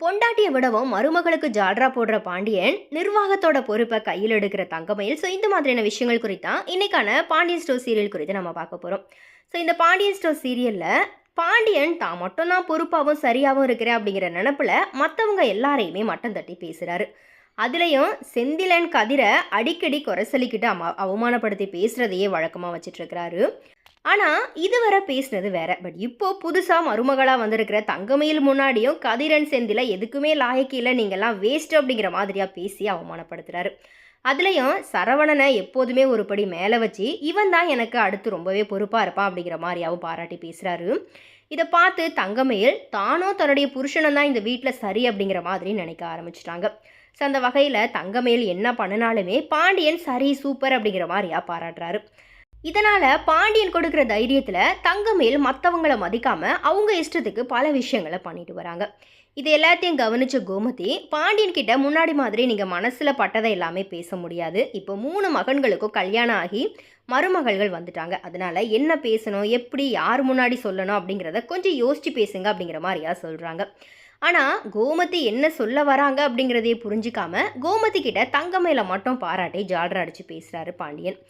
பொண்டாட்டியை விடவும் மருமகளுக்கு ஜால்ரா போடுற பாண்டியன் நிர்வாகத்தோட பொறுப்பை கையில் எடுக்கிற தங்கமயில். ஸோ இந்த மாதிரியான விஷயங்கள் குறித்தான் இன்றைக்கான பாண்டியன் ஸ்டோர் சீரியல் குறித்து நம்ம பார்க்க போகிறோம் ஸோ இந்த பாண்டியன் ஸ்டோர் சீரியலில் பாண்டியன் தான் மட்டும்தான் பொறுப்பாகவும் சரியாகவும் இருக்கிறேன் அப்படிங்கிற நினப்பில் மற்றவங்க எல்லாரையுமே மட்டம் தட்டி பேசுகிறாரு அதுலேயும் செந்திலன் கதிரை அடிக்கடி குறை சொல்லிக்கிட்டு அம அவமானப்படுத்தி பேசுகிறதையே வழக்கமாக வச்சிட்ருக்கிறாரு ஆனால் இதுவரை பேசுனது வேற. பட் இப்போ புதுசாக மருமகளாக வந்திருக்கிற தங்கமயில் முன்னாடியும் கதிரன் செந்தில எதுக்குமே லாயக்கு இல்லை நீங்கள்லாம் வேஸ்ட் அப்படிங்கிற மாதிரியாக பேசி அவமானப்படுத்துறாரு. அதுலேயும் சரவணனை எப்போதுமே ஒரு படி மேலே வச்சு இவன் தான் எனக்கு அடுத்து ரொம்பவே பொறுப்பாக இருப்பான் அப்படிங்கிற மாதிரியாவும் பாராட்டி பேசுகிறாரு இதை பார்த்து தங்கமயில் தானோ தன்னுடைய புருஷனும் தான் இந்த வீட்டில் சரி அப்படிங்கிற மாதிரி நினைக்க ஆரம்பிச்சிட்டாங்க. ஸோ அந்த வகையில் தங்கமயில் என்ன பண்ணினாலுமே பாண்டியன் சரி சூப்பர் அப்படிங்கிற மாதிரியாக பாராட்டுறாரு. இதனால் பாண்டியன் கொடுக்குற தைரியத்தில் தங்கமேல் மற்றவங்கள மதிக்காமல் அவங்க இஷ்டத்துக்கு பல விஷயங்களை பண்ணிட்டு வராங்க. இது எல்லாத்தையும் கவனிச்ச கோமதி பாண்டியன் கிட்ட முன்னாடி மாதிரி நீங்கள் மனசில் பட்டதை எல்லாமே பேச முடியாது. இப்போ மூணு மகன்களுக்கும் கல்யாணம் ஆகி மருமகள்கள் வந்துட்டாங்க. அதனால் என்ன பேசணும் எப்படி யார் முன்னாடி சொல்லணும் அப்படிங்கிறத கொஞ்சம் யோசித்து பேசுங்க அப்படிங்கிற மாதிரியா சொல்கிறாங்க ஆனால் கோமதி என்ன சொல்ல வராங்க அப்படிங்கிறதையே புரிஞ்சிக்காம கோமதி கிட்ட தங்கமேல மட்டும் பாராட்டி ஜால்ரா அடித்து பேசுகிறாரு பாண்டியன்.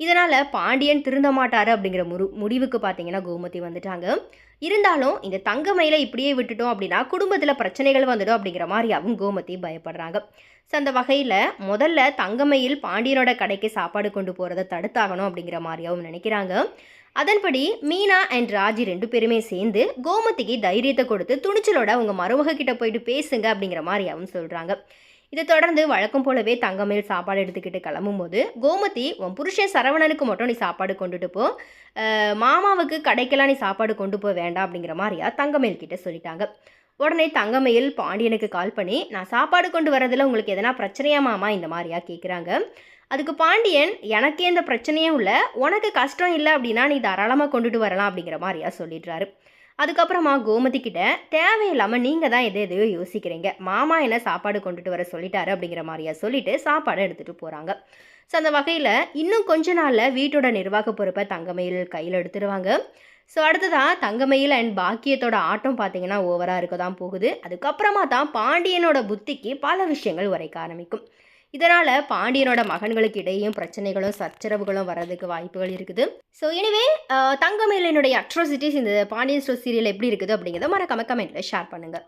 இதனால் பாண்டியன் திருந்த மாட்டார் அப்படிங்கிற முரு முடிவுக்கு பார்த்தீங்கன்னா கோமதி வந்துட்டாங்க. இருந்தாலும் இந்த தங்கமயில இப்படியே விட்டுட்டோம் அப்படின்னா குடும்பத்தில் பிரச்சனைகள் வந்துடும் அப்படிங்கிற மாதிரியாவும் கோமதி பயப்படுறாங்க. ஸோ அந்த வகையில் முதல்ல தங்கமயில் பாண்டியனோட கடைக்கு சாப்பாடு கொண்டு போகிறத தடுத்தாகணும் அப்படிங்கிற மாதிரியாகவும் நினைக்கிறாங்க. அதன்படி மீனா அண்ட் ராஜி ரெண்டு பேருமே சேர்ந்து கோமதிக்கு தைரியத்தை கொடுத்து துணிச்சலோட அவங்க மருமக கிட்ட போயிட்டு பேசுங்க அப்படிங்கிற மாதிரியாகவும் சொல்கிறாங்க இதை தொடர்ந்து வழக்கம் போலவே தங்கமேல் சாப்பாடு எடுத்துக்கிட்டு கிளம்பும்போது கோமதி உன் புருஷன் சரவணனுக்கு மட்டும் நீ சாப்பாடு கொண்டுட்டு போ. மாமாவுக்கு கடைக்கெல்லாம் நீ சாப்பாடு கொண்டு போக வேண்டாம் அப்படிங்கிற மாதிரியா தங்கமேல் கிட்ட சொல்லிட்டாங்க. உடனே தங்கமயில் பாண்டியனுக்கு கால் பண்ணி நான் சாப்பாடு கொண்டு வரதில் உங்களுக்கு எதனா பிரச்சனையா மாமா? இந்த மாதிரியா கேட்குறாங்க அதுக்கு பாண்டியன் எனக்கே இந்த பிரச்சனையும் இல்லை. உனக்கு கஷ்டம் இல்லை அப்படின்னா நீ தாராளமாக கொண்டுட்டு வரலாம் அப்படிங்கிற மாதிரியா சொல்லிடுறாரு. அதுக்கப்புறமா கோமதி கிட்ட தேவையில்லாமல் நீங்கள் தான் எதை எதையோ யோசிக்கிறீங்க. மாமா என்ன சாப்பாடு கொண்டுட்டு வர சொல்லிட்டாரு அப்படிங்கிற மாதிரியா சொல்லிட்டு சாப்பாடை எடுத்துகிட்டு போகிறாங்க ஸோ அந்த வகையில் இன்னும் கொஞ்ச நாளில் வீட்டோட நிர்வாக பொறுப்பை தங்கமயில் கையில் எடுத்துருவாங்க. ஸோ அடுத்ததாக தங்கமயில் அண்ட் பாக்கியத்தோட ஆட்டம் பார்த்தீங்கன்னா ஓவராக இருக்க தான் போகுது. அதுக்கப்புறமா தான் பாண்டியனோட புத்திக்கு பல விஷயங்கள் உரைக்க ஆரம்பிக்கும். இதனால் பாண்டியனோட மகன்களுக்கு இடையும் பிரச்சனைகளும் சச்சரவுகளும் வர்றதுக்கு வாய்ப்புகள் இருக்குது. ஸோ எனவே தங்கமேலனுடைய அட்ரோசிட்டிஸ் இந்த பாண்டியன் ஸ்டோர் சீரியல் எப்படி இருக்குது அப்படிங்கிறத மறக்காம கமெண்ட்டில் ஷேர் பண்ணுங்கள்